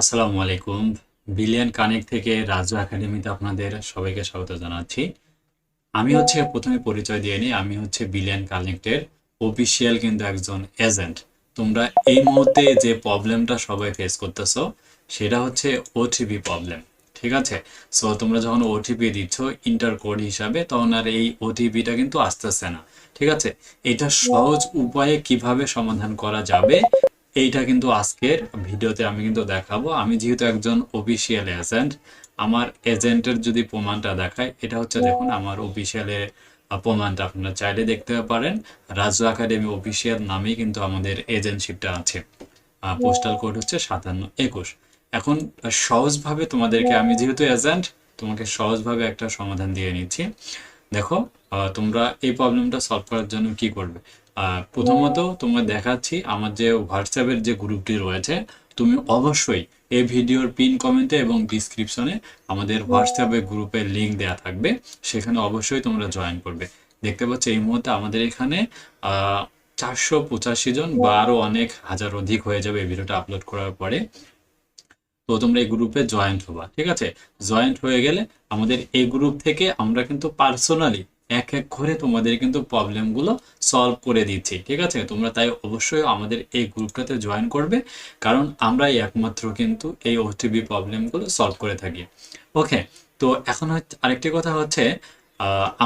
আসসালামু আলাইকুম। Billion connect থেকে রাজু একাডেমিতে আপনাদের সবাইকে স্বাগত জানাচ্ছি। আমি হচ্ছে প্রথমে পরিচয় দিয়ে নিই, আমি হচ্ছে বিলিয়ন কানেক্টের অফিসিয়াল কিন্তু একজন এজেন্ট তোমরা এই মুহূর্তে যে প্রবলেমটা সবাই ফেস করতেছো, সেটা হচ্ছে ওটিপি প্রবলেম ঠিক আছে? সো তোমরা যখন ওটিপি দিচ্ছ ইন্টার কোড হিসাবে, তখন আর এই ওটিপিটা কিন্তু আসতেছে না, ঠিক আছে? এটা সহজ উপায়ে কীভাবে সমাধান করা যাবে এইটা কিন্তু আজকের ভিডিওতে আমি কিন্তু দেখাবো। আমি যেহেতু একজন অফিসিয়াল এজেন্ট আমার এজেন্টের যদি প্রমাণটা দেখায় এটা হচ্ছে দেখুন আমার অফিসিয়ালের প্রমাণটা আপনারা চাইলে দেখতে পারেন। রাজু একাডেমি অফিসিয়াল নামেই কিন্তু আমাদের এজেন্টশিপটা আছে। পোস্টাল কোড হচ্ছে সাতান্ন একুশ। এখন সহজভাবে তোমাদেরকে আমি যেহেতু এজেন্ট তোমাকে সহজভাবে একটা সমাধান দিয়ে নিচ্ছি। দেখো তোমরা এই প্রবলেমটা সলভ করার জন্য কি করবে? প্রথমত তোমরা দেখাচ্ছি আমার যে হোয়াটসঅ্যাপের যে গ্রুপটি রয়েছে, তুমি অবশ্যই এই ভিডিওর পিন কমেন্টে এবং ডিসক্রিপশনে আমাদের হোয়াটসঅ্যাপের গ্রুপের লিঙ্ক দেওয়া থাকবে, সেখানে অবশ্যই তোমরা জয়েন করবে। দেখতে পাচ্ছ এই মুহূর্তে আমাদের এখানে চারশো পঁচাশি জন বা আরও অনেক হাজার অধিক হয়ে যাবে এই ভিডিওটা আপলোড করার পরে। তো তোমরা এই গ্রুপে জয়েন্ট হবা, ঠিক আছে? জয়েন্ট হয়ে গেলে আমাদের এই গ্রুপ থেকে আমরা কিন্তু পার্সোনালি এক এক করে তোমাদের কিন্তু প্রবলেমগুলো সলভ করে দিচ্ছি, ঠিক আছে? তোমরা তাই অবশ্যই আমাদের এই গ্রুপটাতে জয়েন করবে, কারণ আমরাই একমাত্র কিন্তু এই ওটিপি প্রবলেমগুলো সলভ করে থাকি। ওকে তো এখন আরেকটি কথা হচ্ছে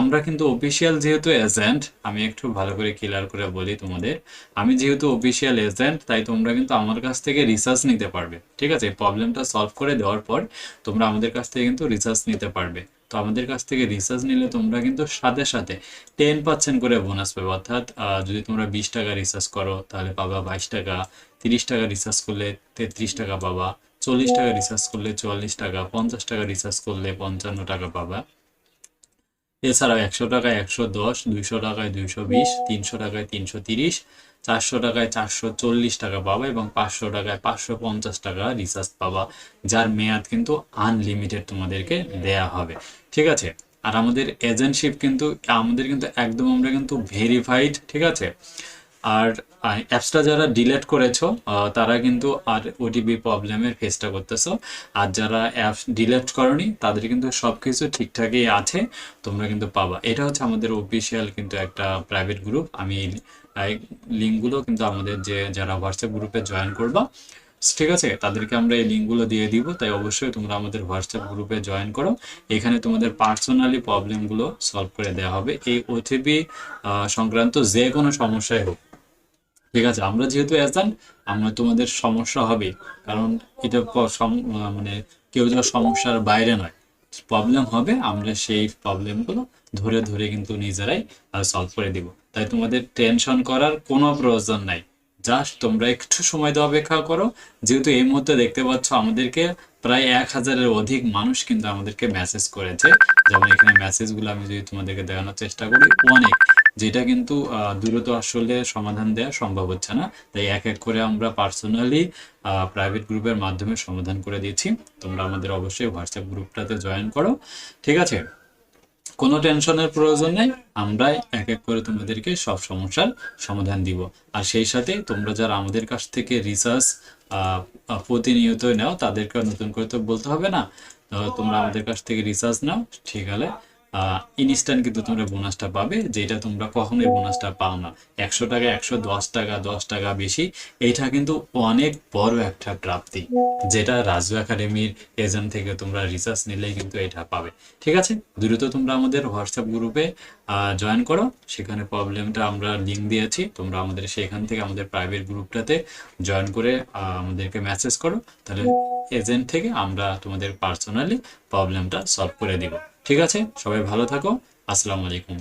আমরা কিন্তু অফিসিয়াল যেহেতু এজেন্ট আমি একটু ভালো করে ক্লিয়ার করে বলি তোমাদের, আমি যেহেতু অফিসিয়াল এজেন্ট তাই তোমরা কিন্তু আমার কাছ থেকে রিসার্চ নিতে পারবে, ঠিক আছে? প্রবলেমটা সলভ করে দেওয়ার পর তোমরা আমাদের কাছ থেকে কিন্তু রিসার্চ নিতে পারবে। তো আমাদের কাছ থেকে রিসার্চ নিলে তোমরা কিন্তু সাথে সাথে টেন পার্সেন্ট করে বোনাস পাবে। অর্থাৎ যদি তোমরা বিশ টাকা রিসার্চ করো, তাহলে পাবা বাইশ টাকা, তিরিশ টাকা রিসার্চ করলে তেত্রিশ টাকা পাবা, চল্লিশ টাকা রিসার্চ করলে চুয়াল্লিশ টাকা, পঞ্চাশ টাকা রিসার্চ করলে পঞ্চান্ন টাকা পাবা। এছাড়াও একশো টাকায় একশো দশ, দুইশো টাকায় দুইশো বিশ, তিনশো টাকায় তিনশো তিরিশ, চারশো টাকায় চারশো চল্লিশ টাকা পাবা এবং পাঁচশো টাকায় পাঁচশো পঞ্চাশ টাকা রিচার্জ পাবা, যার মেয়াদ কিন্তু আনলিমিটেড তোমাদেরকে দেয়া হবে। ঠিক আছে? আর আমাদের এজেন্টশিপ কিন্তু, আমাদের কিন্তু একদম আমরা কিন্তু ভেরিফাইড ঠিক আছে? আর অ্যাপসটা যারা ডিলেট করেছ তারা কিন্তু আর ওটিপি প্রবলেমের ফেসটা করতেছো। আর যারা অ্যাপস ডিলেট করনি, তাদের কিন্তু সবকিছু ঠিকঠাকই আছে, তোমরা কিন্তু পাবা। এটা হচ্ছে আমাদের অফিসিয়াল কিন্তু একটা প্রাইভেট গ্রুপ আমি লিঙ্কগুলো কিন্তু আমাদের যে, যারা হোয়াটসঅ্যাপ গ্রুপে জয়েন করবা, ঠিক আছে? তাদেরকে আমরা এই লিঙ্কগুলো দিয়ে দিব। তাই অবশ্যই তোমরা আমাদের হোয়াটসঅ্যাপ গ্রুপে জয়েন করো। এখানে তোমাদের পার্সোনালি প্রবলেমগুলো সলভ করে দেওয়া হবে। এই ওটিপি সংক্রান্ত যে কোনো সমস্যাই হোক। ঠিক আছে, আমরা যেহেতু এজেন্ট আমরা তোমাদের সমস্যা হবে। কারণ এটা মানে কেউ যেন সমস্যার বাইরে নয়। প্রবলেম হবে, আমরা সেই প্রবলেমগুলো ধরে ধরে কিন্তু নিজেরাই সলভ করে দিব। তাই তোমাদের টেনশন করার কোনো প্রয়োজন নাই। জাস্ট তোমরা একটু সময় দিয়ে অপেক্ষা করো। যেহেতু এই মুহূর্তে দেখতে পাচ্ছ আমাদেরকে প্রায় এক হাজারের অধিক মানুষ কিন্তু আমাদেরকে মেসেজ করেছে। যেমন এখানে মেসেজগুলো আমি যদি তোমাদেরকে দেখানোর চেষ্টা করি, অনেক। যেটা কিন্তু দ্রুত আসলে সমাধান দেওয়া সম্ভব হচ্ছে না। তাই এক এক করে আমরা পার্সোনালি প্রাইভেট গ্রুপের মাধ্যমে সমাধান করে দিচ্ছি তোমরা আমাদের অবশ্যই হোয়াটসঅ্যাপ গ্রুপটাতে জয়েন করো। ঠিক আছে? কোনো টেনশনের প্রয়োজন নেই। আমরাই এক এক করে তোমাদেরকে সব সমস্যার সমাধান দিব। আর সেই সাথে তোমরা যারা আমাদের কাছ থেকে রিসার্চ প্রতিনিয়ত নাও তাদেরকে নতুন করে তো বলতে হবে না। তোমরা আমাদের কাছ থেকে রিসার্চ নাও। ঠিক হলে ইনস্ট্যান্ট কিন্তু তোমরা বোনাসটা পাবে, যেটা তোমরা কখনোই বোনাসটা পাও না। একশো টাকা, একশো দশ টাকা দশ টাকা বেশি এইটা কিন্তু অনেক বড় একটা প্রাপ্তি, যেটা রাজু একাডেমির এজেন্ট থেকে তোমরা রিসার্চ নিলেই কিন্তু এটা পাবে। ঠিক আছে? দ্রুত তোমরা আমাদের হোয়াটসঅ্যাপ গ্রুপে জয়েন করো। সেখানে প্রবলেমটা আমরা লিঙ্ক দিয়েছি, তোমরা আমাদের সেখান থেকে আমাদের প্রাইভেট গ্রুপটাতে জয়েন করে আমাদেরকে মেসেজ করো। তাহলে এজেন্ট থেকে আমরা তোমাদের পার্সোনালি প্রবলেমটা সলভ করে দিব। ঠিক আছে? সবাই ভালো থাকো। আসসালামু আলাইকুম।